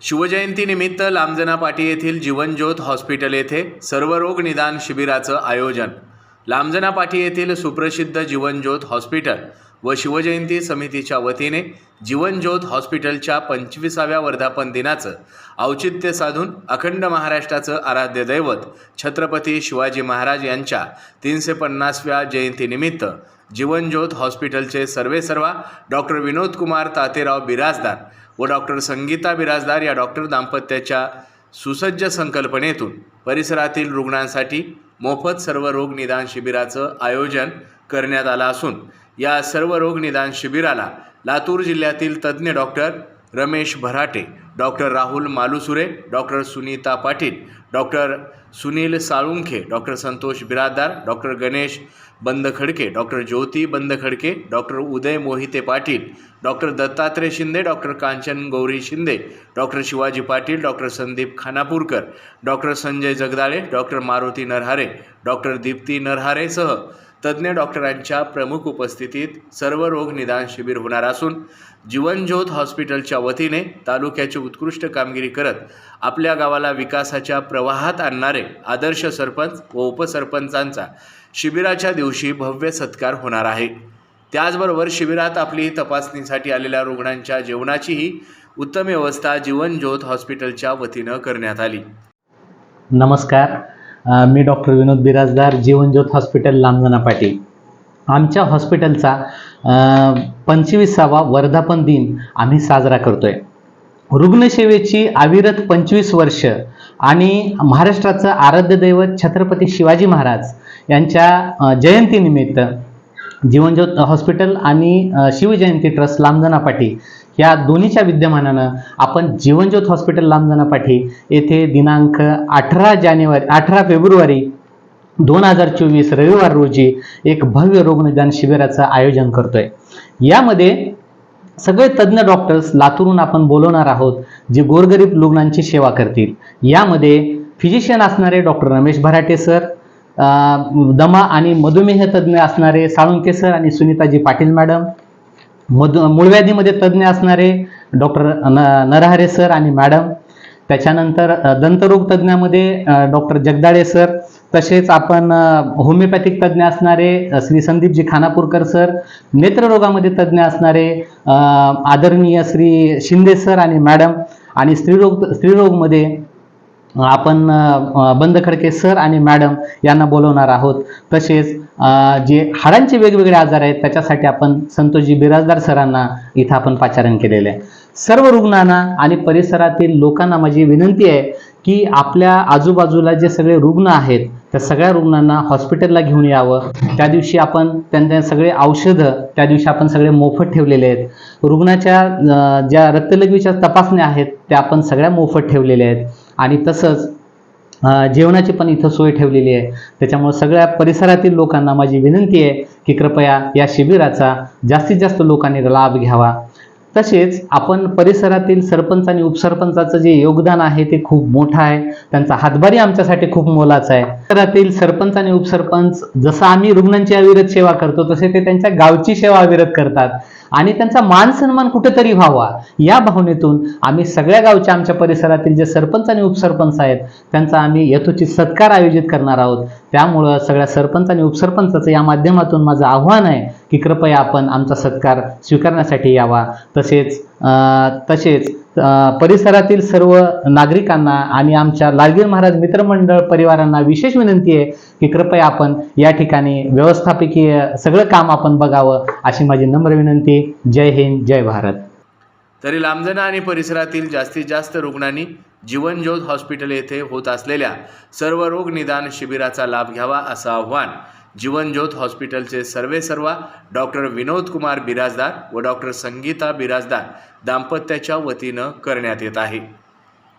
शिवजयंतीनिमित्त लांबजना पाटी येथील जीवनज्योत हॉस्पिटल येथे सर्वरोग निदान शिबिराचं आयोजन. लांबजना पाटी येथील सुप्रसिद्ध जीवनज्योत हॉस्पिटल व शिवजयंती समितीच्या वतीने जीवनज्योत हॉस्पिटलच्या पंचवीसाव्या वर्धापन दिनाचं औचित्य साधून अखंड महाराष्ट्राचं आराध्य दैवत छत्रपती शिवाजी महाराज यांच्या तीनशे पन्नासव्या जयंतीनिमित्त जीवनज्योत हॉस्पिटलचे सर्वेसर्वा डॉक्टर विनोद कुमार तातेराव बिराजदार व डॉक्टर संगीता बिराजदार या डॉक्टर दाम्पत्याच्या सुसज्ज संकल्पनेतून परिसरातील रुग्णांसाठी मोफत सर्व रोग निदान शिबिराचं आयोजन करण्यात आलं असून या सर्व रोग निदान शिबिराला लातूर जिल्ह्यातील तज्ज्ञ doctor Ramesh Bharate doctor Rahul Malusure doctor Sunita Patil doctor Sunil Salunkhe doctor Santosh Biradar doctor Ganesh Bandkhadke doctor Jyoti Bandkhadke doctor Uday Mohite Patil doctor Dattatray Shinde doctor Kanchan Gauri Shinde doctor Shivaji Patil doctor Sandeep Khanapurkar doctor Sanjay Jagdale doctor Maruti Narhare doctor Deepti नरहारेसह तज्ज्ञ डॉक्टरांच्या प्रमुख उपस्थितीत सर्व रोग निदान शिबिर होणार असून जीवनज्योत हॉस्पिटलच्या वतीने तालुक्याची उत्कृष्ट कामगिरी करत आपल्या गावाला विकासाच्या प्रवाहात आणणारे आदर्श सरपंच व उपसरपंचांचा शिबिराच्या दिवशी भव्य सत्कार होणार आहे. त्याचबरोबर शिबिरात आपली तपासणीसाठी आलेल्या रुग्णांच्या जेवणाचीही उत्तम व्यवस्था जीवनज्योत हॉस्पिटलच्या वतीनं करण्यात आली. नमस्कार. मी डॉक्टर विनोद बिराजदार जीवनज्योत हॉस्पिटल लांबजना पाटील. आमच्या हॉस्पिटलचा पंचवीसावा वर्धापन दिन आम्ही साजरा करतोय. रुग्णसेवेची अविरत पंचवीस वर्ष आणि महाराष्ट्राचं आराध्य दैवत छत्रपती शिवाजी महाराज यांच्या जयंतीनिमित्त जीवनज्योत हॉस्पिटल आणि शिवजयंती ट्रस्ट लांबजना पाठी या दोन्हीच्या विद्यमानानं आपण जीवनज्योत हॉस्पिटल लांबजना पाठी येथे दिनांक अठरा जानेवारी अठरा फेब्रुवारी दोन हजार चोवीस रविवार रोजी एक भव्य रोगनिदान शिबिराचं आयोजन करतोय. यामध्ये सगळे तज्ज्ञ डॉक्टर्स लातूरून आपण बोलवणार आहोत जे गोरगरीब रुग्णांची सेवा करतील. यामध्ये फिजिशियन असणारे डॉक्टर रमेश भराटे सर दमा आणि मधुमेह तज्ज्ञ असणारे साळुंके सर आणि सुनीताजी पाटील मॅडम मधु मूळव्याधीमध्ये तज्ज्ञ असणारे डॉक्टर न नरहरे सर आणि मॅडम. त्याच्यानंतर दंतरोग तज्ज्ञामध्ये डॉक्टर जगदाळे सर. तसेच आपण होमिओपॅथिक तज्ज्ञ असणारे श्री संदीपजी खानापूरकर सर. नेत्ररोगामध्ये तज्ज्ञ असणारे आदरणीय श्री शिंदे सर आणि मॅडम. आणि स्त्रीरोग स्त्रीरोगमध्ये आपण बंद खडके सर आणि मॅडम यांना बोलवणार आहोत. तसेच जे हाडांचे वेगवेगळे आजार आहेत त्याच्यासाठी आपण संतोषजी बिराजदार सरांना इथं आपण पाचारण केलेलं आहे. सर्व रुग्णांना आणि परिसरातील लोकांना माझी विनंती आहे की आपल्या आजूबाजूला जे सगळे रुग्ण आहेत त्या सगळ्या रुग्णांना हॉस्पिटलला घेऊन यावं. त्या दिवशी आपण त्यांच्या सगळे औषधं त्या दिवशी आपण सगळे मोफत ठेवलेले आहेत. रुग्णाच्या ज्या रक्तलघवीच्या तपासण्या आहेत त्या आपण सगळ्या मोफत ठेवलेल्या आहेत. आणि तसंच जेवणाची पण इथं सोय ठेवलेली आहे. त्याच्यामुळे सगळ्या परिसरातील लोकांना माझी विनंती आहे की कृपया या शिबिराचा जास्तीत जास्त लोकांनी लाभ घ्यावा. तसेच आपण परिसरातील सरपंच आणि उपसरपंचाचं जे योगदान आहे ते खूप मोठं आहे. त्यांचा हातभारी आमच्यासाठी खूप मोलाचा आहे. परिसरातील सरपंच आणि उपसरपंच जसं आम्ही रुग्णांची अविरत सेवा करतो तसे ते त्यांच्या गावची सेवा अविरत करतात. आणि त्यांचा मान सन्मान कुठेतरी व्हावा. या भावनेतून आम्ही सगळ्या गावच्या आमच्या परिसरातील जे सरपंच आणि उपसरपंच आहेत त्यांचा आम्ही यथोचित सत्कार आयोजित करणार आहोत. त्यामुळं सगळ्या सरपंच आणि उपसरपंचाचं या माध्यमातून माझं आव्हान आहे की कृपया आपण आमचा सत्कार स्वीकारण्यासाठी यावा. तसेच तसेच परिसरातील सर्व नागरिकांना आणि आमच्या लालगीर महाराज मित्रमंडळ परिवारांना विशेष विनंती आहे की कृपया आपण या ठिकाणी व्यवस्थापकीय सगळं काम आपण बघावं अशी माझी नम्र विनंती. जय हिंद जय भारत. तरी लांबजना आणि परिसरातील जास्तीत जास्त रुग्णांनी जीवनज्योत हॉस्पिटल येथे होत असलेल्या सर्व रोग निदान शिबिराचा लाभ घ्यावा असं आव्हान जीवनज्योत हॉस्पिटलचे सर्वेसर्वा डॉक्टर विनोद कुमार बिराजदार व डॉक्टर संगीता बिराजदार दाम्पत्याच्या वतीनं करण्यात येत आहे.